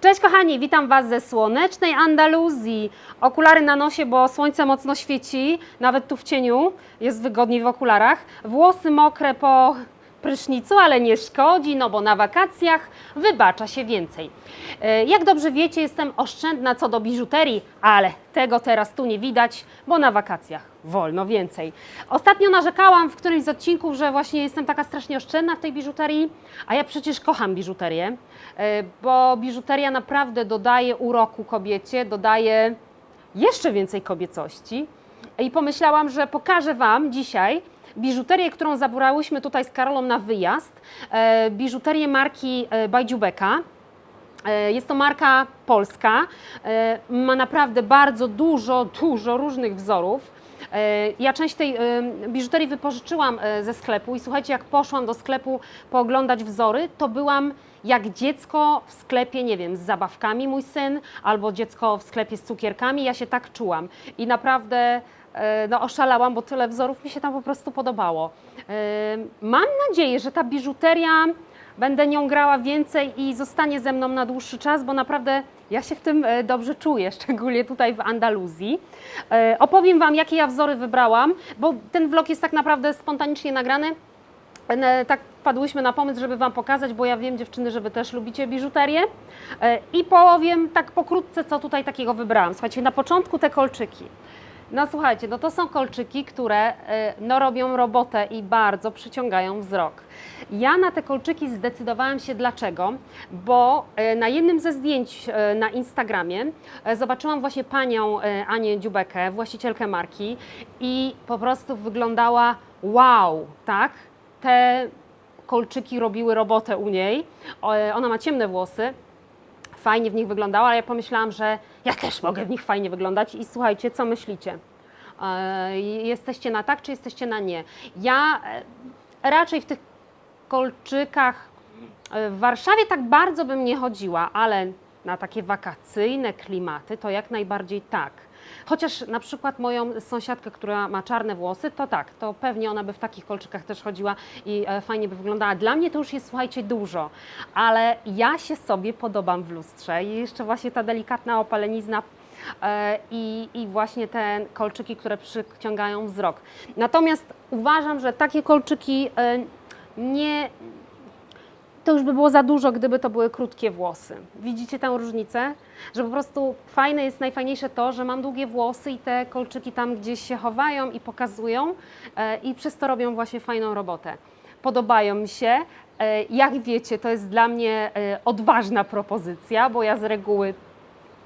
Cześć kochani, witam Was ze słonecznej Andaluzji. Okulary na nosie, bo słońce mocno świeci, nawet tu w cieniu jest wygodniej w okularach. Włosy mokre po prysznicu, ale nie szkodzi, no bo na wakacjach wybacza się więcej. E, Jak dobrze wiecie, jestem oszczędna co do biżuterii, ale tego teraz tu nie widać, bo na wakacjach wolno więcej. Ostatnio narzekałam w którymś z odcinków, że właśnie jestem taka strasznie oszczędna w tej biżuterii, a ja przecież kocham biżuterię, e, bo biżuteria naprawdę dodaje uroku kobiecie, dodaje jeszcze więcej kobiecości. I pomyślałam, że pokażę Wam dzisiaj biżuterię, którą zabrałyśmy tutaj z Karolą na wyjazd. E, Biżuterię marki e, Bajdziubeka. E, Jest to marka polska. Ma naprawdę bardzo dużo, dużo różnych wzorów. Ja część tej biżuterii wypożyczyłam ze sklepu i słuchajcie, jak poszłam do sklepu pooglądać wzory, to byłam jak dziecko w sklepie, nie wiem, z zabawkami mój syn, albo dziecko w sklepie z cukierkami. Ja się tak czułam i naprawdę no, oszalałam, bo tyle wzorów mi się tam po prostu podobało. E, Mam nadzieję, że ta biżuteria będę nią grała więcej i zostanie ze mną na dłuższy czas, bo naprawdę ja się w tym e, dobrze czuję, szczególnie tutaj w Andaluzji. E, Opowiem Wam, jakie ja wzory wybrałam, bo ten vlog jest tak naprawdę spontanicznie nagrany. E, Tak wpadłyśmy na pomysł, żeby Wam pokazać, bo ja wiem, dziewczyny, że Wy też lubicie biżuterię. E, I powiem tak pokrótce, co tutaj takiego wybrałam. Słuchajcie, na początku te kolczyki. No słuchajcie, no to są kolczyki, które e, no, robią robotę i bardzo przyciągają wzrok. Ja na te kolczyki zdecydowałam się dlaczego, bo e, na jednym ze zdjęć e, na Instagramie zobaczyłam właśnie panią Anię Dziubekę, właścicielkę marki i po prostu wyglądała wow, tak? Te kolczyki robiły robotę u niej. Ona ma ciemne włosy, fajnie w nich wyglądała, ale ja pomyślałam, że ja też mogę w nich fajnie wyglądać i słuchajcie, co myślicie? E, Jesteście na tak, czy jesteście na nie? Ja e, raczej w tych kolczykach e, w Warszawie tak bardzo bym nie chodziła, ale na takie wakacyjne klimaty to jak najbardziej tak. Chociaż na przykład moją sąsiadkę, która ma czarne włosy, to tak, to pewnie ona by w takich kolczykach też chodziła i e, fajnie by wyglądała. Dla mnie to już jest, słuchajcie, dużo, ale ja się sobie podobam w lustrze i jeszcze właśnie ta delikatna opalenizna e, i, i właśnie te kolczyki, które przyciągają wzrok. Natomiast uważam, że takie kolczyki e, nie, to już by było za dużo, gdyby to były krótkie włosy. Widzicie tę różnicę? Że po prostu fajne jest najfajniejsze to, że mam długie włosy i te kolczyki tam gdzieś się chowają i pokazują e, i przez to robią właśnie fajną robotę. Podobają mi się. E, Jak wiecie, to jest dla mnie e, odważna propozycja, bo ja z reguły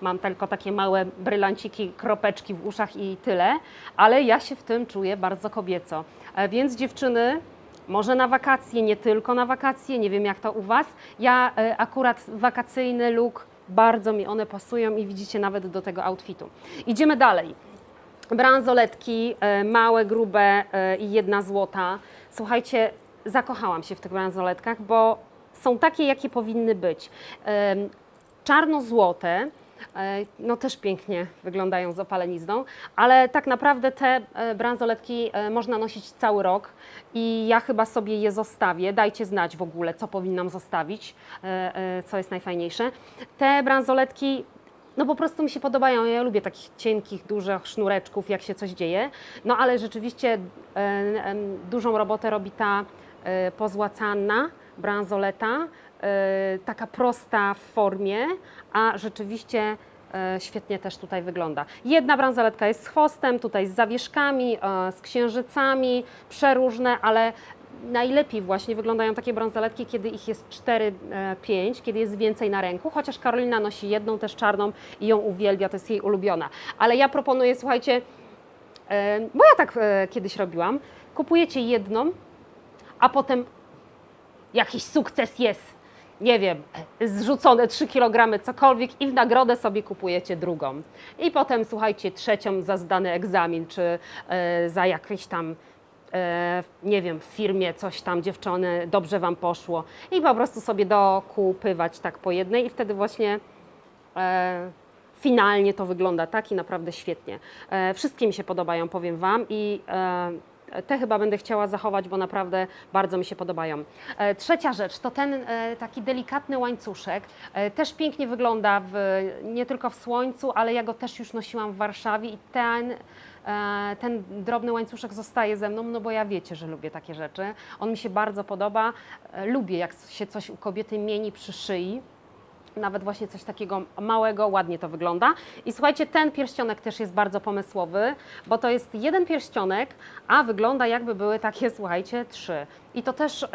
mam tylko takie małe brylanciki, kropeczki w uszach i tyle, ale ja się w tym czuję bardzo kobieco. Więc dziewczyny, może na wakacje, nie tylko na wakacje, nie wiem jak to u Was. Ja e, akurat wakacyjny look, bardzo mi one pasują i widzicie nawet do tego outfitu. Idziemy dalej. Bransoletki, e, małe, grube e, i jedna złota. Słuchajcie, zakochałam się w tych bransoletkach, bo są takie, jakie powinny być. Czarno-złote, no też pięknie wyglądają z opalenizną, ale tak naprawdę te e, bransoletki e, można nosić cały rok i ja chyba sobie je zostawię. Dajcie znać w ogóle, co powinnam zostawić, e, e, co jest najfajniejsze. Te bransoletki no po prostu mi się podobają. Ja lubię takich cienkich, dużych sznureczków, jak się coś dzieje. No ale rzeczywiście e, e, dużą robotę robi ta e, pozłacanna bransoleta, e, taka prosta w formie, a rzeczywiście e, świetnie też tutaj wygląda. Jedna bransoletka jest z chwostem, tutaj z zawieszkami, e, z księżycami, przeróżne, ale najlepiej właśnie wyglądają takie bransoletki, kiedy ich jest 4-5, kiedy jest więcej na ręku, chociaż Karolina nosi jedną też czarną i ją uwielbia, to jest jej ulubiona. Ale ja proponuję, słuchajcie, e, bo ja tak e, kiedyś robiłam, kupujecie jedną, a potem jakiś sukces jest, nie wiem, zrzucone 3 kg, cokolwiek i w nagrodę sobie kupujecie drugą. I potem, słuchajcie, trzecią za zdany egzamin, czy e, za jakieś tam e, nie wiem, w firmie coś tam dziewczyny, dobrze Wam poszło i po prostu sobie dokupywać tak po jednej i wtedy właśnie e, finalnie to wygląda tak i naprawdę świetnie. E, wszystkie mi się podobają, powiem Wam i e, Te chyba będę chciała zachować, bo naprawdę bardzo mi się podobają. E, Trzecia rzecz to ten e, taki delikatny łańcuszek. E, Też pięknie wygląda w, nie tylko w słońcu, ale ja go też już nosiłam w Warszawie i ten, ten drobny łańcuszek zostaje ze mną, no bo ja wiecie, że lubię takie rzeczy. On mi się bardzo podoba. Lubię, jak się coś u kobiety mieni przy szyi. Nawet właśnie coś takiego małego, ładnie to wygląda. I słuchajcie, ten pierścionek też jest bardzo pomysłowy, bo to jest jeden pierścionek, a wygląda jakby były takie, słuchajcie, trzy. I to też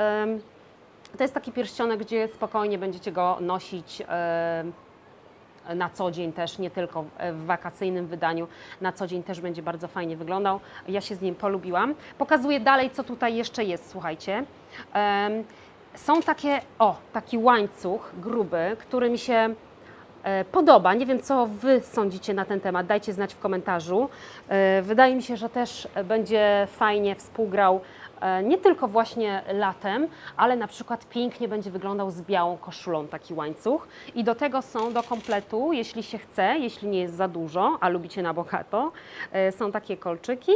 to jest taki pierścionek, gdzie spokojnie będziecie go nosić na co dzień też, nie tylko w wakacyjnym wydaniu, na co dzień też będzie bardzo fajnie wyglądał. Ja się z nim polubiłam. Pokazuję dalej, co tutaj jeszcze jest, słuchajcie. Są takie, o, taki łańcuch gruby, który mi się e, podoba. Nie wiem, co Wy sądzicie na ten temat, dajcie znać w komentarzu. E, Wydaje mi się, że też będzie fajnie współgrał e, nie tylko właśnie latem, ale na przykład pięknie będzie wyglądał z białą koszulą taki łańcuch. I do tego są do kompletu, jeśli się chce, jeśli nie jest za dużo, a lubicie na bogato, są takie kolczyki.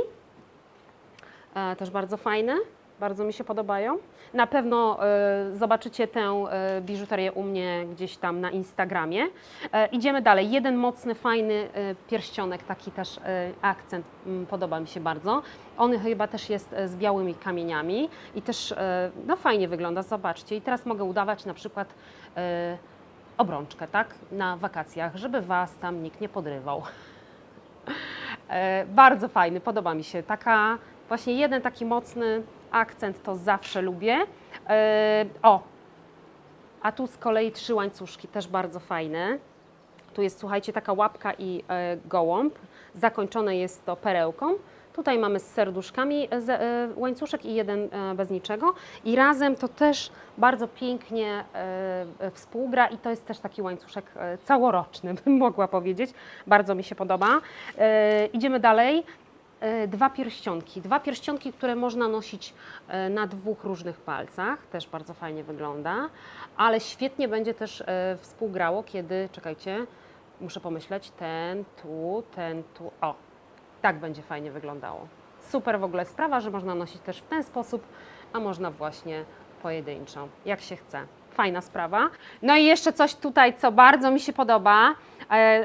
Też bardzo fajne, bardzo mi się podobają. Na pewno e, zobaczycie tę e, biżuterię u mnie gdzieś tam na Instagramie. E, idziemy dalej. Jeden mocny, fajny e, pierścionek, taki też akcent, mm, podoba mi się bardzo. On chyba też jest z białymi kamieniami i też no, fajnie wygląda, zobaczcie. I teraz mogę udawać na przykład obrączkę, tak, na wakacjach, żeby Was tam nikt nie podrywał. Bardzo fajny, podoba mi się. Taka właśnie jeden taki mocny akcent to zawsze lubię. E, o, a tu z kolei trzy łańcuszki, też bardzo fajne. Tu jest, słuchajcie, taka łapka i e, gołąb. Zakończone jest to perełką. Tutaj mamy z serduszkami e, łańcuszek i jeden bez niczego. I razem to też bardzo pięknie współgra i to jest też taki łańcuszek całoroczny, bym mogła powiedzieć. Bardzo mi się podoba. Idziemy dalej. E, Dwa pierścionki. Dwa pierścionki, które można nosić e, na dwóch różnych palcach. Też bardzo fajnie wygląda. Ale świetnie będzie też e, współgrało, kiedy, czekajcie, muszę pomyśleć, ten tu, ten tu. O, tak będzie fajnie wyglądało. Super w ogóle sprawa, że można nosić też w ten sposób, a można właśnie pojedynczo, jak się chce. Fajna sprawa. No i jeszcze coś tutaj, co bardzo mi się podoba,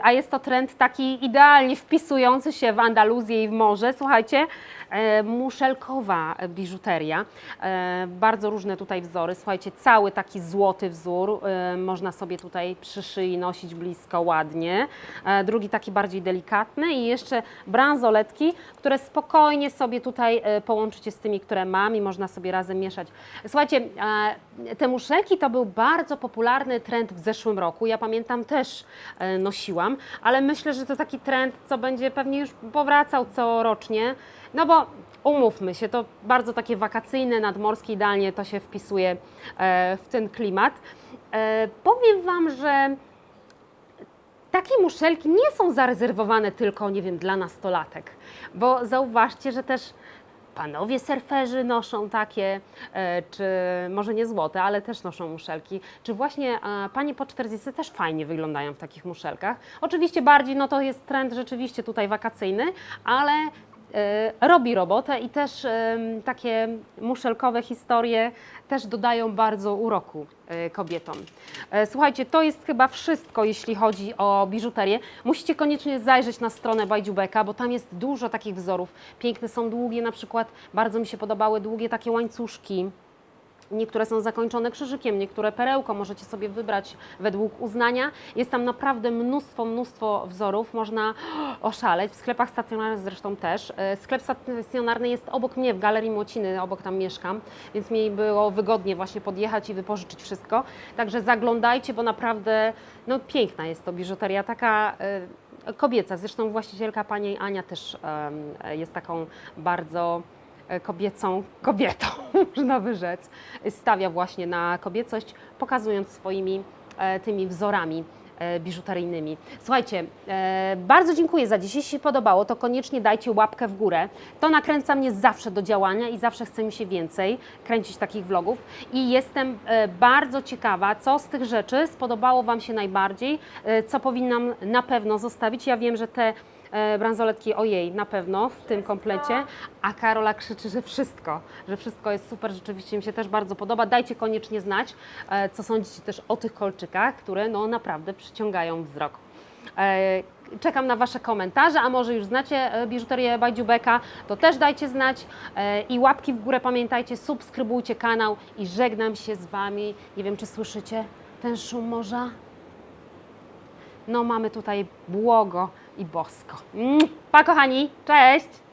a jest to trend taki idealnie wpisujący się w Andaluzję i w morze. Słuchajcie, e, muszelkowa biżuteria. E, Bardzo różne tutaj wzory. Słuchajcie, cały taki złoty wzór. e, Można sobie tutaj przy szyi nosić blisko, ładnie. E, Drugi taki bardziej delikatny i jeszcze bransoletki, które spokojnie sobie tutaj e, połączycie z tymi, które mam i można sobie razem mieszać. Słuchajcie, e, te muszelki to był bardzo popularny trend w zeszłym roku. Ja pamiętam też e, nosiłam, ale myślę, że to taki trend, co będzie pewnie już powracał corocznie. No bo umówmy się, to bardzo takie wakacyjne, nadmorskie, idealnie to się wpisuje e, w ten klimat. E, Powiem Wam, że takie muszelki nie są zarezerwowane tylko, nie wiem, dla nastolatek, bo zauważcie, że też panowie surferzy noszą takie, e, czy może nie złote, ale też noszą muszelki, czy właśnie panie po 40 też fajnie wyglądają w takich muszelkach. Oczywiście bardziej, no to jest trend rzeczywiście tutaj wakacyjny, ale robi robotę i też em, takie muszelkowe historie też dodają bardzo uroku e, kobietom. E, Słuchajcie, to jest chyba wszystko, jeśli chodzi o biżuterię. Musicie koniecznie zajrzeć na stronę Bajdziubeka, bo tam jest dużo takich wzorów. Piękne są długie, na przykład bardzo mi się podobały długie takie łańcuszki. Niektóre są zakończone krzyżykiem, niektóre perełką, możecie sobie wybrać według uznania. Jest tam naprawdę mnóstwo, mnóstwo wzorów, można oszaleć. W sklepach stacjonarnych zresztą też. E, Sklep stacjonarny jest obok mnie, w Galerii Młociny, obok tam mieszkam, więc mi było wygodnie właśnie podjechać i wypożyczyć wszystko. Także zaglądajcie, bo naprawdę no, piękna jest to biżuteria, taka e, kobieca. Zresztą właścicielka pani Ania też jest taką bardzo kobiecą kobietą, można by rzec. Stawia właśnie na kobiecość, pokazując swoimi e, tymi wzorami e, biżuteryjnymi. Słuchajcie, e, bardzo dziękuję za dziś. Jeśli się podobało, to koniecznie dajcie łapkę w górę. To nakręca mnie zawsze do działania i zawsze chce mi się więcej kręcić takich vlogów. I jestem e, bardzo ciekawa, co z tych rzeczy spodobało Wam się najbardziej, e, co powinnam na pewno zostawić. Ja wiem, że te e, bransoletki, ojej, na pewno w tym komplecie, a Karola krzyczy, że wszystko, że wszystko jest super, rzeczywiście mi się też bardzo podoba. Dajcie koniecznie znać, e, co sądzicie też o tych kolczykach, które no naprawdę przyciągają wzrok. E, Czekam na Wasze komentarze, a może już znacie e, biżuterię Bajdziubeka, to też dajcie znać e, i łapki w górę pamiętajcie, subskrybujcie kanał i żegnam się z Wami. Nie wiem, czy słyszycie ten szum morza? No mamy tutaj błogo i bosko. Pa kochani, cześć!